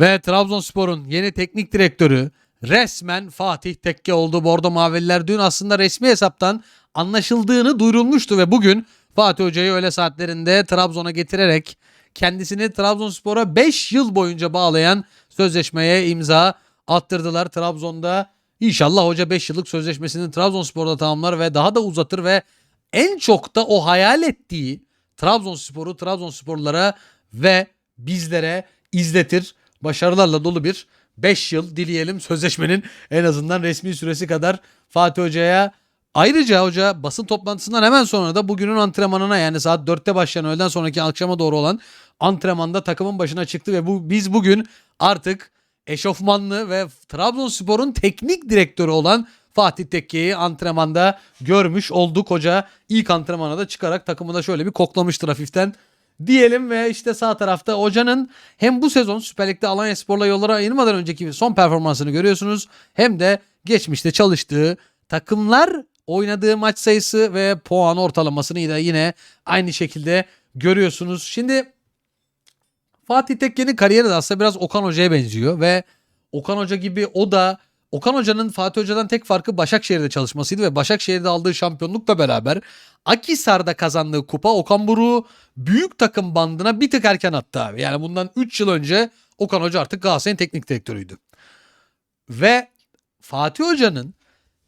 Ve Trabzonspor'un yeni teknik direktörü resmen Fatih Tekke oldu. Bordo Mavililer dün aslında resmi hesaptan anlaşıldığını duyurulmuştu ve bugün Fatih Hoca'yı öğle saatlerinde Trabzon'a getirerek kendisini Trabzonspor'a 5 yıl boyunca bağlayan sözleşmeye imza attırdılar. Trabzon'da inşallah hoca 5 yıllık sözleşmesini Trabzonspor'da tamamlar ve daha da uzatır ve en çok da o hayal ettiği Trabzonspor'u Trabzonsporlulara ve bizlere izletir. Başarılarla dolu bir 5 yıl dileyelim sözleşmenin en azından resmi süresi kadar Fatih Hoca'ya. Ayrıca hoca basın toplantısından hemen sonra da bugünün antrenmanına yani saat 4'te başlayan öğleden sonraki akşama doğru olan antrenmanda takımın başına çıktı ve bu biz bugün artık eşofmanlı ve Trabzonspor'un teknik direktörü olan Fatih Tekke'yi antrenmanda görmüş olduk. Hoca ilk antrenmana da çıkarak takımı da şöyle bir koklamıştır hafiften diyelim ve işte sağ tarafta hocanın hem bu sezon Süper Lig'de Alanya Spor'la yollara ayırmadan önceki son performansını görüyorsunuz. Hem de geçmişte çalıştığı takımlar oynadığı maç sayısı ve puan ortalamasını da yine aynı şekilde görüyorsunuz. Şimdi Fatih Tekke'nin kariyeri de aslında biraz Okan Hoca'ya benziyor ve Okan Hoca gibi o da Okan Hoca'nın Fatih Hoca'dan tek farkı Başakşehir'de çalışmasıydı ve Başakşehir'de aldığı şampiyonlukla beraber Akisar'da kazandığı kupa Okan Buruk'u büyük takım bandına bir tık erken attı abi. Yani bundan 3 yıl önce Okan Hoca artık Galatasaray'ın teknik direktörüydü. Ve Fatih Hoca'nın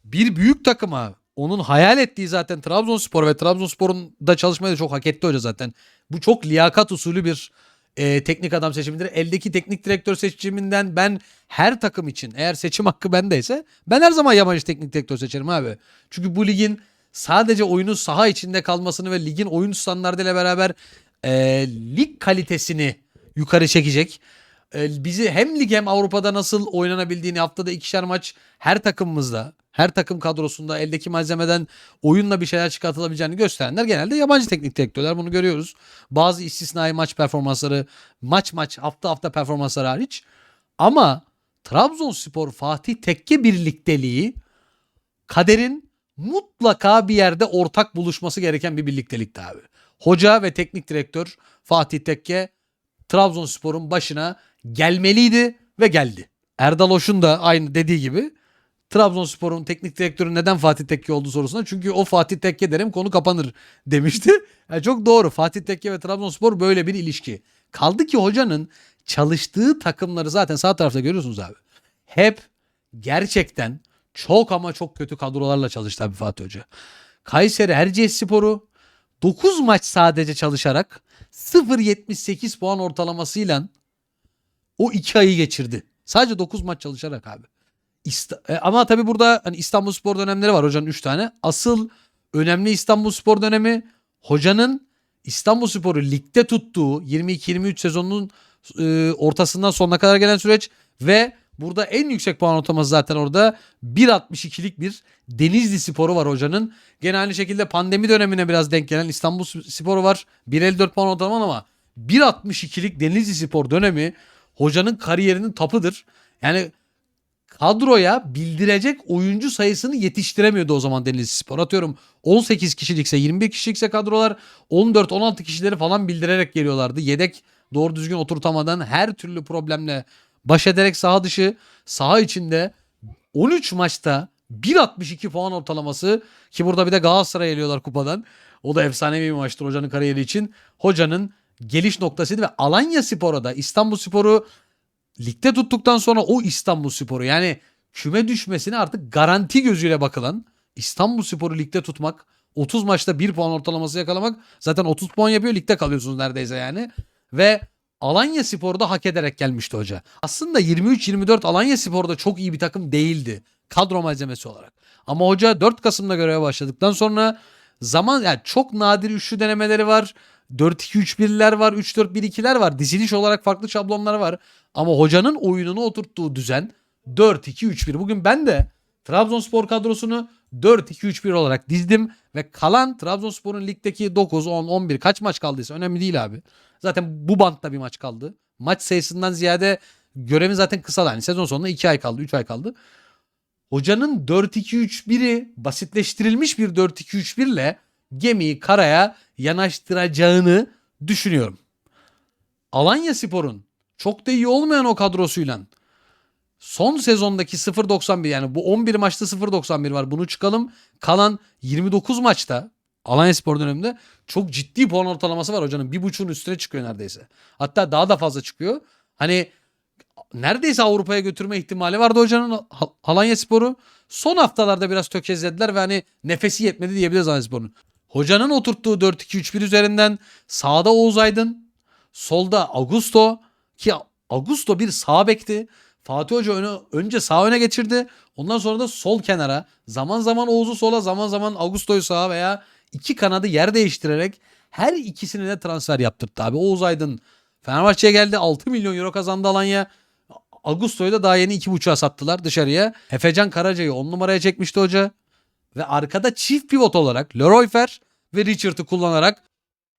bir büyük takıma onun hayal ettiği zaten Trabzonspor ve Trabzonspor'un da çalışmayı da çok hak etti hoca zaten. Bu çok liyakat usulü bir e, teknik adam seçimidir. Eldeki teknik direktör seçiminden ben her takım için eğer seçim hakkı bendeyse ben her zaman yabancı teknik direktör seçerim abi. Çünkü bu ligin sadece oyunu saha içinde kalmasını ve ligin oyun standartıyla beraber e, lig kalitesini yukarı çekecek. E, bizi hem lig hem Avrupa'da nasıl oynanabildiğini haftada ikişer maç her takımımızda, her takım kadrosunda eldeki malzemeden oyunla bir şeyler çıkartılabileceğini gösterenler genelde yabancı teknik direktörler. Bunu görüyoruz. Bazı istisnai maç performansları, maç maç, hafta hafta performansları hariç. Ama Trabzonspor Fatih Tekke birlikteliği kaderin mutlaka bir yerde ortak buluşması gereken bir birliktelikti abi. Hoca ve teknik direktör Fatih Tekke Trabzonspor'un başına gelmeliydi ve geldi. Erdal Hoş'un da aynı dediği gibi Trabzonspor'un teknik direktörü neden Fatih Tekke oldu sorusuna çünkü o Fatih Tekke derim konu kapanır demişti. Yani çok doğru Fatih Tekke ve Trabzonspor böyle bir ilişki. Kaldı ki hocanın çalıştığı takımları zaten sağ tarafta görüyorsunuz abi. Hep gerçekten çok ama çok kötü kadrolarla çalıştı abi Fatih Hoca. Kayseri Erciyes Sporu 9 maç sadece çalışarak 0.78 puan ortalamasıyla o 2 ayı geçirdi. Sadece 9 maç çalışarak abi. İsta- e, ama tabii burada hani İstanbul Spor dönemleri var hocanın 3 tane. Asıl önemli İstanbul Spor dönemi hocanın İstanbul Spor'u ligde tuttuğu 22-23 sezonunun e, ortasından sonuna kadar gelen süreç ve burada en yüksek puan ortalaması zaten orada 1.62'lik bir Denizli Sporu var hocanın. Gene aynı şekilde pandemi dönemine biraz denk gelen İstanbul Sporu var. 1.54 puan ortalama ama 1.62'lik Denizli Spor dönemi hocanın kariyerinin tapıdır. Yani kadroya bildirecek oyuncu sayısını yetiştiremiyordu o zaman Denizli Spor. Atıyorum 18 kişilikse 21 kişilikse kadrolar 14-16 kişileri falan bildirerek geliyorlardı. Yedek doğru düzgün oturtamadan her türlü problemle baş ederek saha dışı saha içinde 13 maçta 1.62 puan ortalaması ki burada bir de Galatasaray eliyorlar kupadan. O da efsanevi bir maçtır hocanın kariyeri için. Hocanın geliş noktasıydı ve Alanya Spor'a da İstanbul Spor'u ligde tuttuktan sonra o İstanbul Sporu yani küme düşmesine artık garanti gözüyle bakılan İstanbul Sporu ligde tutmak 30 maçta 1 puan ortalaması yakalamak zaten 30 puan yapıyor ligde kalıyorsunuz neredeyse yani ve Alanya Spor'da hak ederek gelmişti hoca. Aslında 23-24 Alanya Spor'da çok iyi bir takım değildi kadro malzemesi olarak. Ama hoca 4 Kasım'da göreve başladıktan sonra zaman yani çok nadir üçlü denemeleri var. 4-2-3-1'ler var, 3-4-1-2'ler var. Diziliş olarak farklı şablonlar var. Ama hocanın oyununu oturttuğu düzen 4-2-3-1. Bugün ben de Trabzonspor kadrosunu 4-2-3-1 olarak dizdim ve kalan Trabzonspor'un ligdeki 9, 10, 11 kaç maç kaldıysa önemli değil abi. Zaten bu bantta bir maç kaldı. Maç sayısından ziyade görevin zaten kısa yani sezon sonunda 2 ay kaldı, 3 ay kaldı. Hocanın 4-2-3-1'i basitleştirilmiş bir 4-2-3-1 ile gemiyi karaya yanaştıracağını düşünüyorum. Alanya Spor'un çok da iyi olmayan o kadrosuyla son sezondaki 0.91 yani bu 11 maçta 0.91 var. Bunu çıkalım. Kalan 29 maçta Alanya Spor döneminde çok ciddi puan ortalaması var hocanın. Bir buçuğun üstüne çıkıyor neredeyse. Hatta daha da fazla çıkıyor. Hani neredeyse Avrupa'ya götürme ihtimali vardı hocanın Alanya Spor'u. Son haftalarda biraz tökezlediler ve hani nefesi yetmedi diyebiliriz Alanya Spor'un. Hocanın oturttuğu 4-2-3-1 üzerinden sağda Oğuz Aydın, solda Augusto ki Augusto bir sağ bekti. Fatih Hoca önü, önce sağ öne geçirdi. Ondan sonra da sol kenara zaman zaman Oğuz'u sola zaman zaman Augusto'yu sağa veya iki kanadı yer değiştirerek her ikisine de transfer yaptırdı abi. Oğuz Aydın Fenerbahçe'ye geldi 6 milyon euro kazandı Alanya. Augusto'yu da daha yeni 2.5'a sattılar dışarıya. Efecan Karaca'yı 10 numaraya çekmişti hoca. Ve arkada çift pivot olarak Leroy Fer ve Richard'ı kullanarak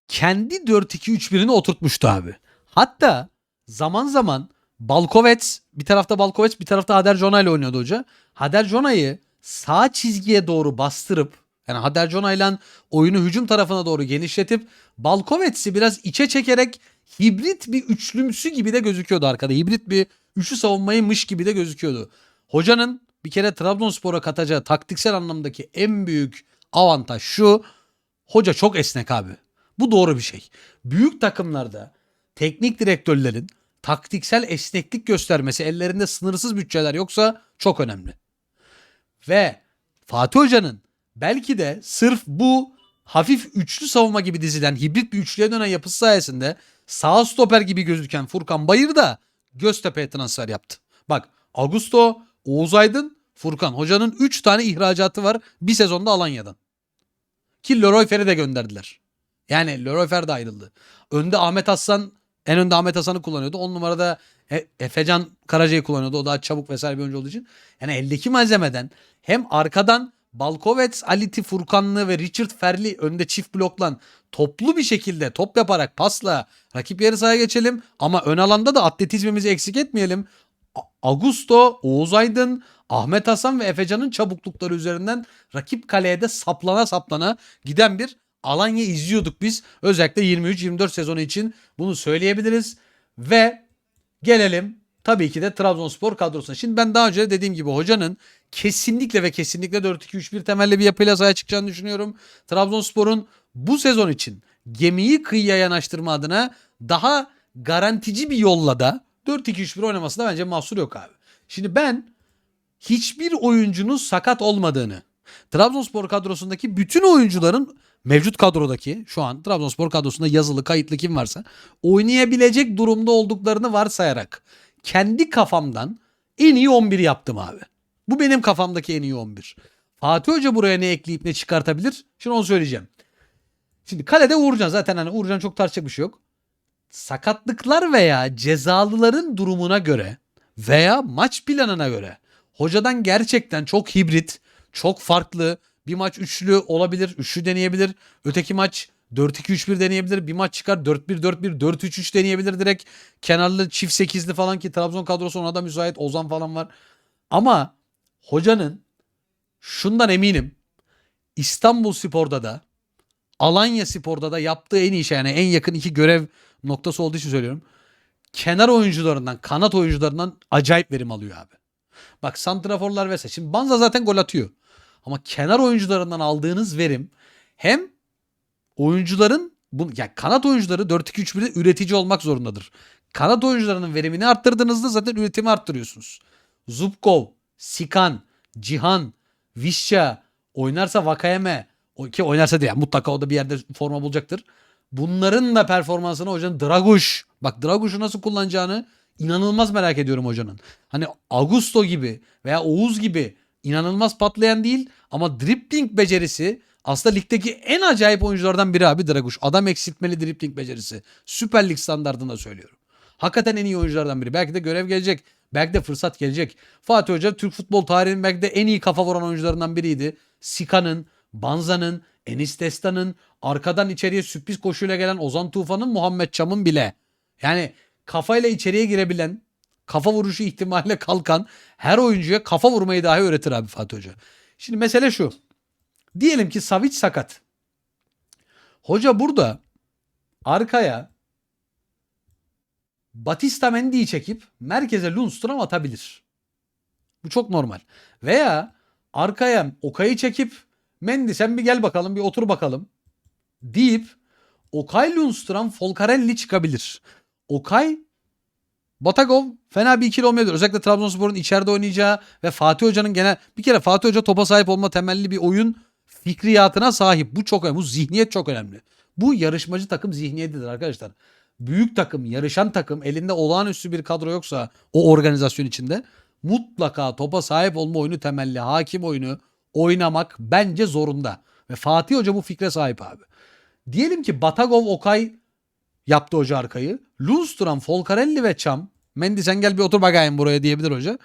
kendi 4-2-3-1'ini oturtmuştu abi. Hatta zaman zaman Balkovets bir tarafta Balkovets bir tarafta Hader Jona ile oynuyordu hoca. Hader Jona'yı sağ çizgiye doğru bastırıp yani Hader Jona ile oyunu hücum tarafına doğru genişletip Balkovets'i biraz içe çekerek hibrit bir üçlümsü gibi de gözüküyordu arkada. Hibrit bir üçlü savunmaymış gibi de gözüküyordu. Hocanın bir kere Trabzonspor'a katacağı taktiksel anlamdaki en büyük avantaj şu. Hoca çok esnek abi. Bu doğru bir şey. Büyük takımlarda teknik direktörlerin taktiksel esneklik göstermesi ellerinde sınırsız bütçeler yoksa çok önemli. Ve Fatih Hoca'nın belki de sırf bu hafif üçlü savunma gibi dizilen hibrit bir üçlüye dönen yapısı sayesinde sağ stoper gibi gözüken Furkan Bayır da Göztepe'ye transfer yaptı. Bak Augusto, Oğuz Aydın, Furkan. Hocanın 3 tane ihracatı var bir sezonda Alanya'dan. Ki Leroy Fer'i de gönderdiler. Yani Leroy Fer de ayrıldı. Önde Ahmet Hasan en önde Ahmet Hasan'ı kullanıyordu. 10 numarada E- Efecan Karaca'yı kullanıyordu. O daha çabuk vesaire bir oyuncu olduğu için. Yani eldeki malzemeden hem arkadan Balkovets, Aliti, Furkanlı ve Richard Ferli önde çift bloklan toplu bir şekilde top yaparak pasla rakip yarı sahaya geçelim. Ama ön alanda da atletizmimizi eksik etmeyelim. Augusto, Oğuz Aydın, Ahmet Hasan ve Efecan'ın çabuklukları üzerinden rakip kaleye de saplana saplana giden bir Alanya izliyorduk biz. Özellikle 23-24 sezonu için bunu söyleyebiliriz. Ve gelelim tabii ki de Trabzonspor kadrosuna. Şimdi ben daha önce de dediğim gibi hocanın kesinlikle ve kesinlikle 4-2-3-1 temelli bir yapıyla sahaya çıkacağını düşünüyorum. Trabzonspor'un bu sezon için gemiyi kıyıya yanaştırma adına daha garantici bir yolla da 4-2-3-1 oynamasında bence mahsur yok abi. Şimdi ben hiçbir oyuncunun sakat olmadığını, Trabzonspor kadrosundaki bütün oyuncuların mevcut kadrodaki şu an Trabzonspor kadrosunda yazılı kayıtlı kim varsa oynayabilecek durumda olduklarını varsayarak kendi kafamdan en iyi 11 yaptım abi. Bu benim kafamdaki en iyi 11. Fatih Hoca buraya ne ekleyip ne çıkartabilir? Şimdi onu söyleyeceğim. Şimdi kalede Uğurcan zaten hani Uğurcan çok tartışacak bir şey yok. Sakatlıklar veya cezalıların durumuna göre veya maç planına göre hocadan gerçekten çok hibrit, çok farklı bir maç üçlü olabilir, üçlü deneyebilir. Öteki maç 4-2-3-1 deneyebilir. Bir maç çıkar 4-1-4-1, 4-3-3 deneyebilir direkt. Kenarlı çift sekizli falan ki Trabzon kadrosu ona da müsait. Ozan falan var. Ama hocanın şundan eminim. İstanbul Spor'da da Alanya Spor'da da yaptığı en iyi şey yani en yakın iki görev noktası olduğu için söylüyorum. Kenar oyuncularından, kanat oyuncularından acayip verim alıyor abi. Bak santraforlar vesaire. Şimdi Banza zaten gol atıyor. Ama kenar oyuncularından aldığınız verim hem oyuncuların bu ya kanat oyuncuları 4-2-3-1'de üretici olmak zorundadır. Kanat oyuncularının verimini arttırdığınızda zaten üretimi arttırıyorsunuz. Zubkov, Sikan, Cihan, Vişça oynarsa Vakayeme ki oynarsa diye mutlaka o da bir yerde forma bulacaktır. Bunların da performansını hocanın Draguş bak Draguş'u nasıl kullanacağını inanılmaz merak ediyorum hocanın. Hani Augusto gibi veya Oğuz gibi inanılmaz patlayan değil ama dribbling becerisi aslında ligdeki en acayip oyunculardan biri abi Draguş. Adam eksiltmeli dribbling becerisi. Süper Lig standartında söylüyorum. Hakikaten en iyi oyunculardan biri. Belki de görev gelecek. Belki de fırsat gelecek. Fatih Hoca Türk futbol tarihinin belki de en iyi kafa vuran oyuncularından biriydi. Sika'nın, Banza'nın, Enis Destan'ın, arkadan içeriye sürpriz koşuyla gelen Ozan Tufan'ın, Muhammed Çam'ın bile. Yani kafayla içeriye girebilen, kafa vuruşu ihtimaliyle kalkan her oyuncuya kafa vurmayı dahi öğretir abi Fatih Hoca. Şimdi mesele şu. Diyelim ki Savic sakat. Hoca burada arkaya Batista Mendy'yi çekip merkeze Lundstram atabilir. Bu çok normal. Veya arkaya Okay'ı çekip Mendy sen bir gel bakalım bir otur bakalım deyip Okay Lundstram Folcarelli çıkabilir. Okay Batagov fena bir ikili olmayabilir. Özellikle Trabzonspor'un içeride oynayacağı ve Fatih Hoca'nın genel bir kere Fatih Hoca topa sahip olma temelli bir oyun fikriyatına sahip. Bu çok önemli. Bu zihniyet çok önemli. Bu yarışmacı takım zihniyetidir arkadaşlar. Büyük takım, yarışan takım elinde olağanüstü bir kadro yoksa o organizasyon içinde mutlaka topa sahip olma oyunu temelli, hakim oyunu oynamak bence zorunda. Ve Fatih Hoca bu fikre sahip abi. Diyelim ki Batagov Okay yaptı hoca arkayı. Lundstram, Folcarelli ve Çam. Mendy sen gel bir otur bakayım buraya diyebilir hoca.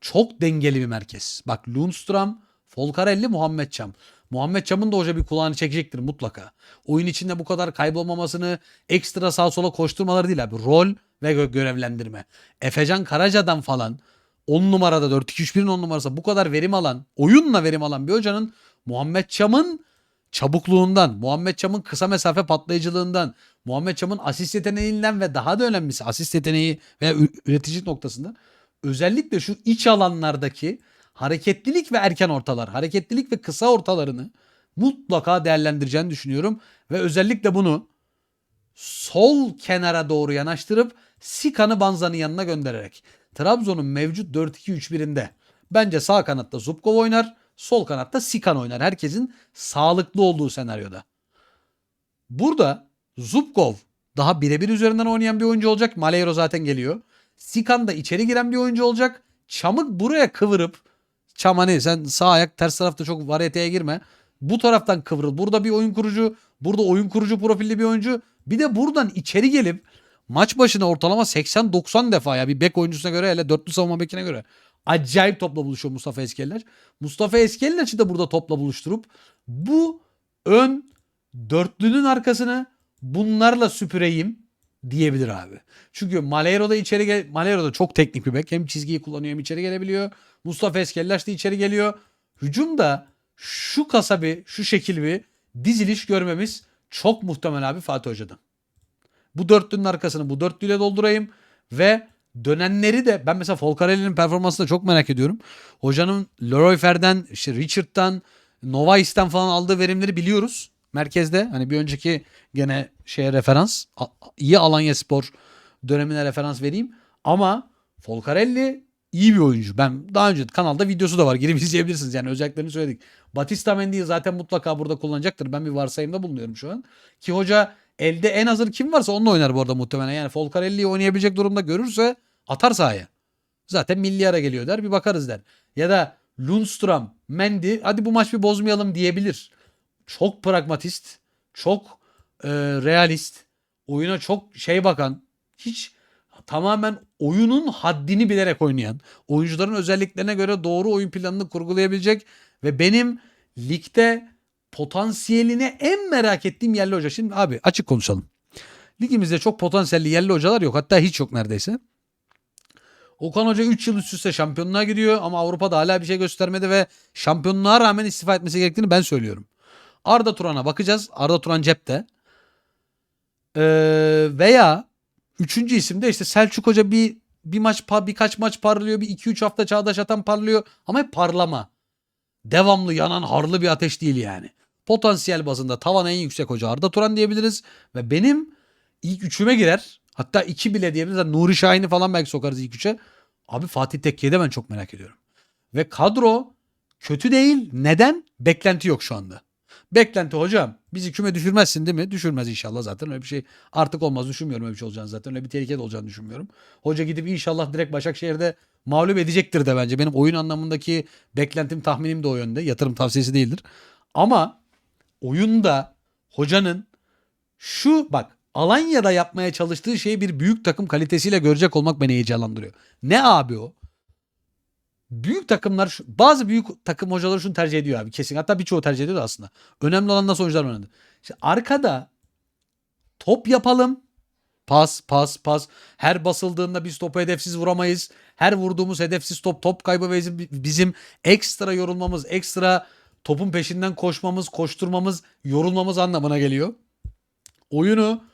Çok dengeli bir merkez. Bak Lundstram, Folcarelli, Muhammed Çam. Muhammed Çam'ın da hoca bir kulağını çekecektir mutlaka. Oyun içinde bu kadar kaybolmamasını, ekstra sağ sola koşturmaları değil abi. Rol ve gö- görevlendirme. Efecan Karaca'dan falan 10 numarada 4-2-3-1'in 10 numarası bu kadar verim alan, oyunla verim alan bir hocanın Muhammed Çam'ın çabukluğundan, Muhammed Çam'ın kısa mesafe patlayıcılığından, Muhammed Çam'ın asist yeteneğinden ve daha da önemlisi asist yeteneği veya ü- üreticilik noktasında özellikle şu iç alanlardaki hareketlilik ve erken ortalar, hareketlilik ve kısa ortalarını mutlaka değerlendireceğini düşünüyorum. Ve özellikle bunu sol kenara doğru yanaştırıp Sikan'ı Banza'nın yanına göndererek Trabzon'un mevcut 4-2-3-1'inde bence sağ kanatta Zubkov oynar, sol kanatta Sikan oynar. Herkesin sağlıklı olduğu senaryoda. Burada Zubkov daha birebir üzerinden oynayan bir oyuncu olacak. Maleyro zaten geliyor. Sikan da içeri giren bir oyuncu olacak. Çamık buraya kıvırıp Çam hani sen sağ ayak ters tarafta çok varyeteye girme. Bu taraftan kıvrıl. Burada bir oyun kurucu, burada oyun kurucu profilli bir oyuncu. Bir de buradan içeri gelip maç başına ortalama 80-90 defa ya bir bek oyuncusuna göre hele dörtlü savunma bekine göre acayip topla buluşuyor Mustafa Eskeller. Mustafa Eskeller'i de burada topla buluşturup bu ön dörtlünün arkasını bunlarla süpüreyim diyebilir abi. Çünkü Malero da içeri gel Malero da çok teknik bir bek. Hem çizgiyi kullanıyor hem içeri gelebiliyor. Mustafa Eskellaş da içeri geliyor. Hücumda şu kasabi, şu şekil bir diziliş görmemiz çok muhtemel abi Fatih Hoca'dan. Bu dörtlünün arkasını bu dörtlüyle doldurayım ve dönenleri de ben mesela Folcarelli'nin performansını da çok merak ediyorum. Hocanın Leroy Fer'den, işte Richard'dan, Novais'ten falan aldığı verimleri biliyoruz. Merkezde hani bir önceki gene şeye referans. İyi Alanya Spor dönemine referans vereyim. Ama Folcarelli iyi bir oyuncu. Ben daha önce kanalda videosu da var. Girip izleyebilirsiniz. Yani özelliklerini söyledik. Batista Mendy'yi zaten mutlaka burada kullanacaktır. Ben bir varsayımda bulunuyorum şu an. Ki hoca elde en hazır kim varsa onunla oynar bu arada muhtemelen. Yani Folcarelli'yi oynayabilecek durumda görürse atar sahaya. Zaten milli ara geliyor der bir bakarız der. Ya da Lundstram, Mendy hadi bu maç bir bozmayalım diyebilir. Çok pragmatist, çok e, realist, oyuna çok şey bakan, hiç tamamen oyunun haddini bilerek oynayan, oyuncuların özelliklerine göre doğru oyun planını kurgulayabilecek ve benim ligde potansiyeline en merak ettiğim yerli hoca. Şimdi abi açık konuşalım. Ligimizde çok potansiyelli yerli hocalar yok. Hatta hiç yok neredeyse. Okan Hoca 3 yıl üst üste şampiyonluğa gidiyor ama Avrupa'da hala bir şey göstermedi ve şampiyonluğa rağmen istifa etmesi gerektiğini ben söylüyorum. Arda Turan'a bakacağız. Arda Turan cepte. Ee, veya üçüncü isimde işte Selçuk Hoca bir bir maç birkaç maç parlıyor. Bir 2-3 hafta Çağdaş Atan parlıyor. Ama hep parlama. Devamlı yanan harlı bir ateş değil yani. Potansiyel bazında tavan en yüksek hoca Arda Turan diyebiliriz. Ve benim ilk üçüme girer. Hatta iki bile diyebiliriz. Hani Nuri Şahin'i falan belki sokarız ilk üçe. Abi Fatih Tekke'yi de ben çok merak ediyorum. Ve kadro kötü değil. Neden? Beklenti yok şu anda. Beklenti hocam bizi küme düşürmezsin değil mi? Düşürmez inşallah zaten öyle bir şey artık olmaz düşünmüyorum öyle bir şey olacağını zaten öyle bir tehlike olacağını düşünmüyorum. Hoca gidip inşallah direkt Başakşehir'de mağlup edecektir de bence. Benim oyun anlamındaki beklentim tahminim de o yönde. Yatırım tavsiyesi değildir. Ama oyunda hocanın şu bak Alanya'da yapmaya çalıştığı şeyi bir büyük takım kalitesiyle görecek olmak beni heyecanlandırıyor. Ne abi o? Büyük takımlar bazı büyük takım hocaları şunu tercih ediyor abi kesin. Hatta birçoğu tercih ediyor da aslında. Önemli olan nasıl oyuncular oynadı. İşte arkada top yapalım. Pas, pas, pas. Her basıldığında biz topu hedefsiz vuramayız. Her vurduğumuz hedefsiz top, top kaybı ve bizim ekstra yorulmamız, ekstra topun peşinden koşmamız, koşturmamız, yorulmamız anlamına geliyor. Oyunu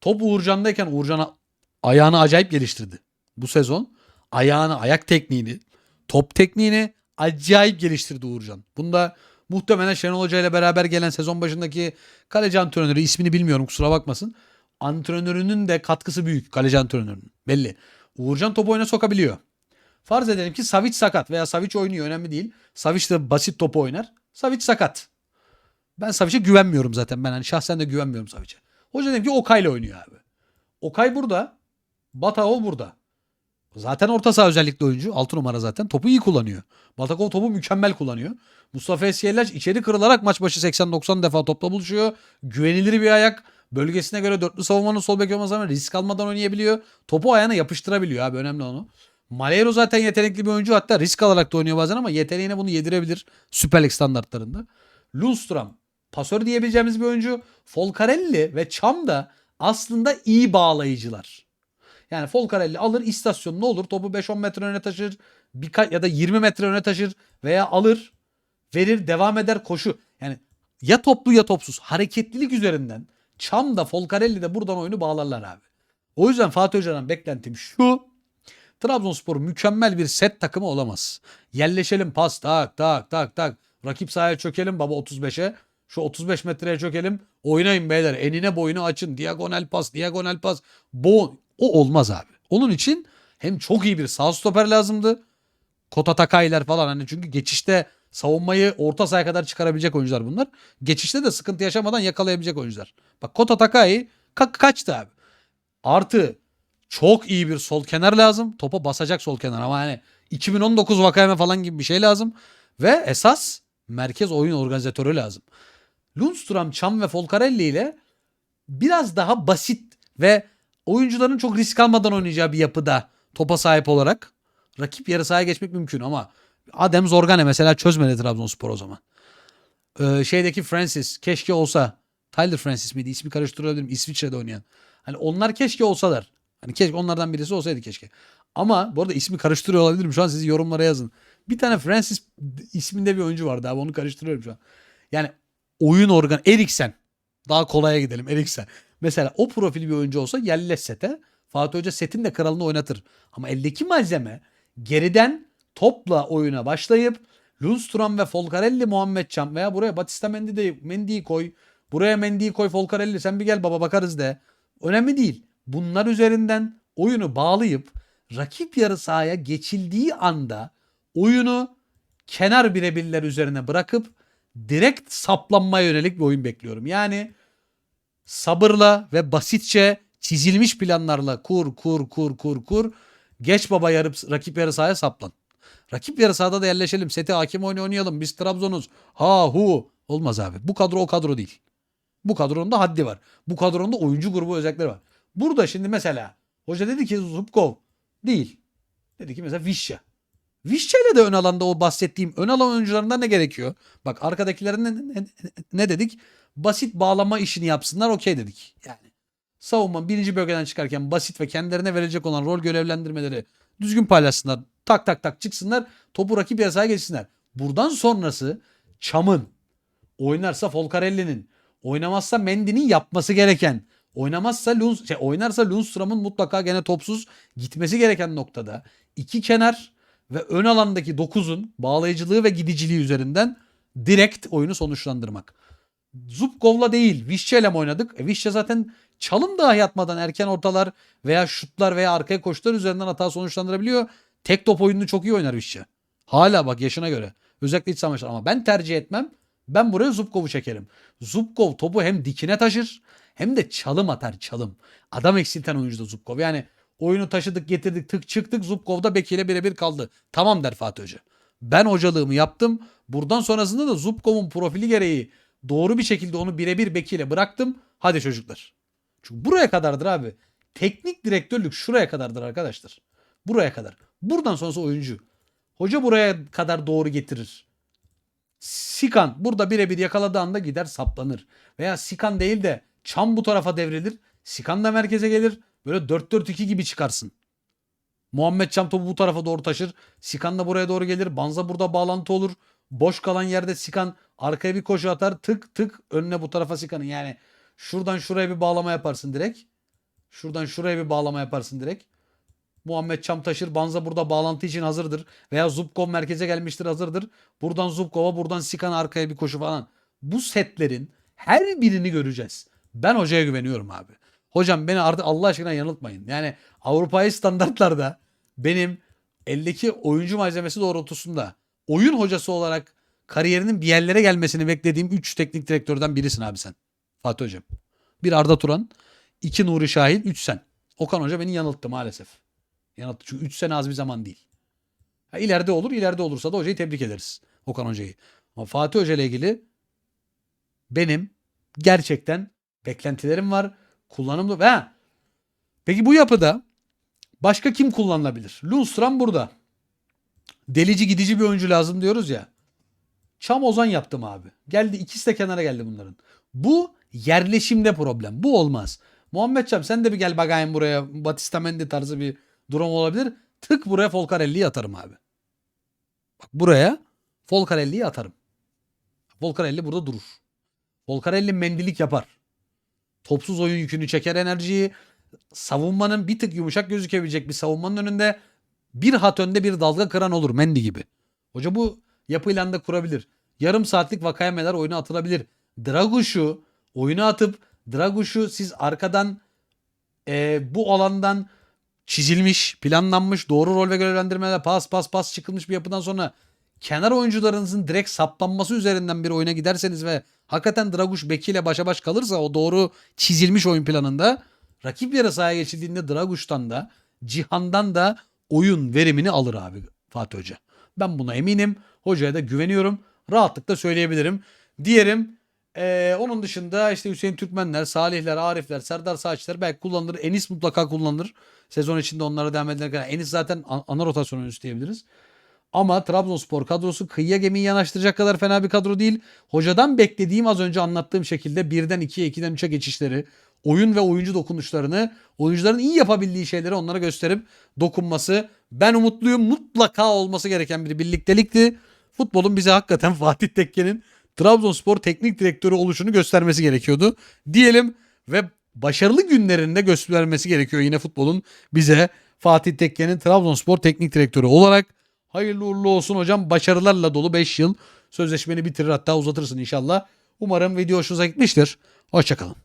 top Uğurcan'dayken Uğurcan'a ayağını acayip geliştirdi. Bu sezon ayağını, ayak tekniğini, top tekniğini acayip geliştirdi Uğurcan. Bunda muhtemelen Şenol Hoca ile beraber gelen sezon başındaki kaleci antrenörü ismini bilmiyorum kusura bakmasın. Antrenörünün de katkısı büyük kaleci antrenörünün belli. Uğurcan topu oyuna sokabiliyor. Farz edelim ki Savic sakat veya Savic oynuyor önemli değil. Savic de basit topu oynar. Savic sakat. Ben Savic'e güvenmiyorum zaten. Ben hani şahsen de güvenmiyorum Savic'e. Hoca dedim ki Okay'la oynuyor abi. Okay burada. Batakov burada. Zaten orta saha özellikle oyuncu. 6 numara zaten. Topu iyi kullanıyor. Batakov topu mükemmel kullanıyor. Mustafa Esiyerler içeri kırılarak maç başı 80-90 defa topla buluşuyor. Güvenilir bir ayak. Bölgesine göre dörtlü savunmanın sol bek olmasa rağmen risk almadan oynayabiliyor. Topu ayağına yapıştırabiliyor abi önemli onu. Malero zaten yetenekli bir oyuncu hatta risk alarak da oynuyor bazen ama yeteneğine bunu yedirebilir Süper Lig standartlarında. Lundstram pasör diyebileceğimiz bir oyuncu. Folcarelli ve Çam da aslında iyi bağlayıcılar. Yani Folcarelli alır istasyon ne olur topu 5-10 metre öne taşır birkaç ya da 20 metre öne taşır veya alır verir devam eder koşu. Yani ya toplu ya topsuz hareketlilik üzerinden Çam da Folcarelli de buradan oyunu bağlarlar abi. O yüzden Fatih Hoca'dan beklentim şu. Trabzonspor mükemmel bir set takımı olamaz. Yerleşelim pas tak tak tak tak. Rakip sahaya çökelim baba 35'e. Şu 35 metreye çökelim. Oynayın beyler. Enine boyunu açın. Diagonal pas, diagonal pas. Bu o olmaz abi. Onun için hem çok iyi bir sağ stoper lazımdı. Kota Takaylar falan hani çünkü geçişte savunmayı orta sahaya kadar çıkarabilecek oyuncular bunlar. Geçişte de sıkıntı yaşamadan yakalayabilecek oyuncular. Bak Kota Takai ka- kaçtı abi. Artı çok iyi bir sol kenar lazım. Topa basacak sol kenar ama hani 2019 Vakayeme falan gibi bir şey lazım. Ve esas merkez oyun organizatörü lazım. Lundstram, Çam ve Folcarelli ile biraz daha basit ve oyuncuların çok risk almadan oynayacağı bir yapıda topa sahip olarak rakip yarı sahaya geçmek mümkün ama Adem Zorgane mesela çözmedi Trabzonspor o zaman. Ee, şeydeki Francis keşke olsa Tyler Francis miydi? İsmi karıştırabilirim. İsviçre'de oynayan. Hani onlar keşke olsalar. Hani keşke onlardan birisi olsaydı keşke. Ama bu arada ismi karıştırıyor olabilirim. Şu an siz yorumlara yazın. Bir tane Francis isminde bir oyuncu vardı abi onu karıştırıyorum şu an. Yani oyun organ Eriksen. Daha kolaya gidelim Eriksen. Mesela o profil bir oyuncu olsa Yelles sete Fatih Hoca setin de kralını oynatır. Ama eldeki malzeme geriden topla oyuna başlayıp Lundstram ve Folcarelli Muhammed Can veya buraya Batista Mendy'yi Mendy'yi koy. Buraya Mendy'yi koy Folcarelli sen bir gel baba bakarız de. Önemli değil. Bunlar üzerinden oyunu bağlayıp rakip yarı sahaya geçildiği anda oyunu kenar birebirler üzerine bırakıp direkt saplanmaya yönelik bir oyun bekliyorum. Yani sabırla ve basitçe çizilmiş planlarla kur kur kur kur kur geç baba yarıp rakip yarı sahaya saplan. Rakip yarı sahada da yerleşelim. Sete hakim oyunu oynayalım. Biz Trabzon'uz. Ha hu. Olmaz abi. Bu kadro o kadro değil. Bu kadronun da haddi var. Bu kadronun da oyuncu grubu özellikleri var. Burada şimdi mesela hoca dedi ki Zubkov değil. Dedi ki mesela Vişya. Vişya ile de ön alanda o bahsettiğim ön alan oyuncularından ne gerekiyor? Bak arkadakilerin ne, ne, dedik? Basit bağlama işini yapsınlar okey dedik. Yani savunma birinci bölgeden çıkarken basit ve kendilerine verecek olan rol görevlendirmeleri düzgün paylaşsınlar. Tak tak tak çıksınlar. Topu rakip yarı sahaya geçsinler. Buradan sonrası Çam'ın oynarsa Folcarelli'nin oynamazsa Mendy'nin yapması gereken oynamazsa Lund, şey, oynarsa Lundstram'ın mutlaka gene topsuz gitmesi gereken noktada iki kenar ve ön alandaki 9'un bağlayıcılığı ve gidiciliği üzerinden direkt oyunu sonuçlandırmak. Zubkov'la değil Vişçe ile mi oynadık? E, Vişçe zaten çalım dahi atmadan erken ortalar veya şutlar veya arkaya koşular üzerinden hata sonuçlandırabiliyor. Tek top oyununu çok iyi oynar Vişçe. Hala bak yaşına göre. Özellikle iç savaşlar ama ben tercih etmem. Ben buraya Zubkov'u çekerim. Zubkov topu hem dikine taşır hem de çalım atar çalım. Adam eksilten oyuncu da Zubkov. Yani oyunu taşıdık getirdik tık çıktık Zubkov da Beki ile birebir kaldı. Tamam der Fatih Hoca. Ben hocalığımı yaptım. Buradan sonrasında da Zubkov'un profili gereği doğru bir şekilde onu birebir Beki ile bıraktım. Hadi çocuklar. Çünkü buraya kadardır abi. Teknik direktörlük şuraya kadardır arkadaşlar. Buraya kadar. Buradan sonrası oyuncu. Hoca buraya kadar doğru getirir. Sikan burada birebir yakaladığı anda gider saplanır. Veya Sikan değil de Çam bu tarafa devrilir. Sikan da merkeze gelir. Böyle 4-4-2 gibi çıkarsın. Muhammed Çam topu bu tarafa doğru taşır. Sikan da buraya doğru gelir. Banza burada bağlantı olur. Boş kalan yerde Sikan arkaya bir koşu atar. Tık tık önüne bu tarafa Sikan'ın. Yani şuradan şuraya bir bağlama yaparsın direkt. Şuradan şuraya bir bağlama yaparsın direkt. Muhammed Çamtaşır Banza burada bağlantı için hazırdır. Veya Zubkov merkeze gelmiştir hazırdır. Buradan Zubkov'a buradan Sikan arkaya bir koşu falan. Bu setlerin her birini göreceğiz. Ben hocaya güveniyorum abi. Hocam beni artık Allah aşkına yanıltmayın. Yani Avrupa'yı standartlarda benim eldeki oyuncu malzemesi doğrultusunda oyun hocası olarak kariyerinin bir yerlere gelmesini beklediğim 3 teknik direktörden birisin abi sen. Fatih Hocam. Bir Arda Turan, iki Nuri Şahin, 3 sen. Okan Hoca beni yanılttı maalesef. Yanılttı. Çünkü 3 sene az bir zaman değil. Ha, ileride olur, ileride olursa da hocayı tebrik ederiz. Okan Hoca'yı. Ama Fatih Hoca ile ilgili benim gerçekten beklentilerim var. Kullanımda ve peki bu yapıda başka kim kullanılabilir? Lundstram burada. Delici gidici bir oyuncu lazım diyoruz ya. Çam Ozan yaptım abi. Geldi ikisi de kenara geldi bunların. Bu yerleşimde problem. Bu olmaz. Muhammed Çam sen de bir gel bakayım buraya. Batista Mendy tarzı bir durum olabilir. Tık buraya Folcarelli'yi atarım abi. Bak buraya Folcarelli'yi atarım. Folcarelli burada durur. Folcarelli mendilik yapar. Topsuz oyun yükünü çeker enerjiyi. Savunmanın bir tık yumuşak gözükebilecek bir savunmanın önünde bir hat önde bir dalga kıran olur Mendy gibi. Hoca bu yapıyla da kurabilir. Yarım saatlik vakayemeler oyuna atılabilir. Draguş'u oyuna atıp Draguş'u siz arkadan e, bu alandan çizilmiş, planlanmış, doğru rol ve görevlendirmeler pas pas pas çıkılmış bir yapıdan sonra kenar oyuncularınızın direkt saplanması üzerinden bir oyuna giderseniz ve hakikaten Draguş bekiyle başa baş kalırsa o doğru çizilmiş oyun planında rakip yarı sahaya geçildiğinde Draguş'tan da Cihan'dan da oyun verimini alır abi Fatih Hoca. Ben buna eminim. Hocaya da güveniyorum. Rahatlıkla söyleyebilirim. Diyelim ee, onun dışında işte Hüseyin Türkmenler, Salihler, Arifler, Serdar Saçlar belki kullanılır. Enis mutlaka kullanılır. Sezon içinde onlara devam ederken. Enis zaten an- ana rotasyon oyuncusu diyebiliriz. Ama Trabzonspor kadrosu kıyıya gemiyi yanaştıracak kadar fena bir kadro değil. Hocadan beklediğim az önce anlattığım şekilde birden 2'ye 2'den 3'e geçişleri, oyun ve oyuncu dokunuşlarını, oyuncuların iyi yapabildiği şeyleri onlara gösterip dokunması. Ben umutluyum. Mutlaka olması gereken bir birliktelikti. Futbolun bize hakikaten Fatih Tekke'nin Trabzonspor teknik direktörü oluşunu göstermesi gerekiyordu. Diyelim ve başarılı günlerinde göstermesi gerekiyor yine futbolun bize Fatih Tekke'nin Trabzonspor teknik direktörü olarak. Hayırlı uğurlu olsun hocam. Başarılarla dolu 5 yıl. Sözleşmeni bitirir hatta uzatırsın inşallah. Umarım video hoşunuza gitmiştir. Hoşçakalın.